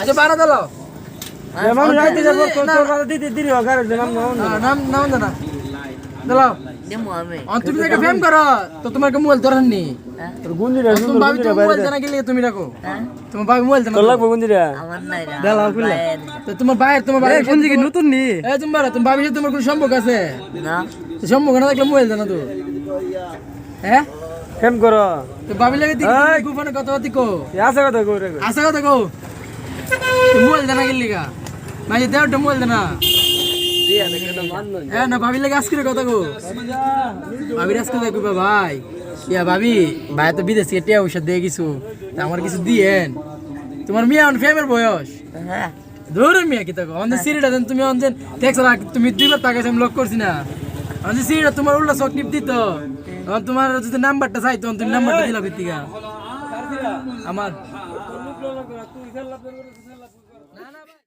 আচ্ছা বারো দাও তুমি ফেম করো তো তোমার কে মোবাইল ধরেন নি তুমি গুঞ্জিরা তুমি রাখো। তোমার ভাবি মোবাইল তোমার ভাইয়ের তোমার ভাই গুঞ্জি কি নতুন নি? এ তুমি বারো তুমি ভাবি তোমার কোনো সম্পর্ক আছে? সম্পর্ক না থাকলে মোবাইল জানা তো। হ্যাঁ? কেন করো? তো ভাবি লাগে দিকে। গুফানে কথা বাতি কো আছে কথা করে আসা কথা কো তো মোবাইল জানা গেলি গা মাঝে দেওয়াটা মোবাইল জানা এ না ভাবি লাগে আজকে কথা কো ভাবি আজকে দেখো ভাই। ইয়া ভাবি ভাই তো বিদেশ থেকে টিয়া পয়সা দিয়ে কিছু তা আমার কিছু দিয়েন। তোমার মিয়া অন ফেমের বয়স। Hah? ধরো মিয়া কি থাকো আমাদের সিঁড়িটা দেন তুমি অঞ্জন দেখছ না তুমি দুইবার তাকাইছো আমি লক করছি না। আমাদের সিঁড়িটা তোমার উল্টা চক টিপ দিত। তোমার যদি নাম্বারটা চাই তখন তুমি নাম্বারটা দিলা ভিত্তিকা। আমার।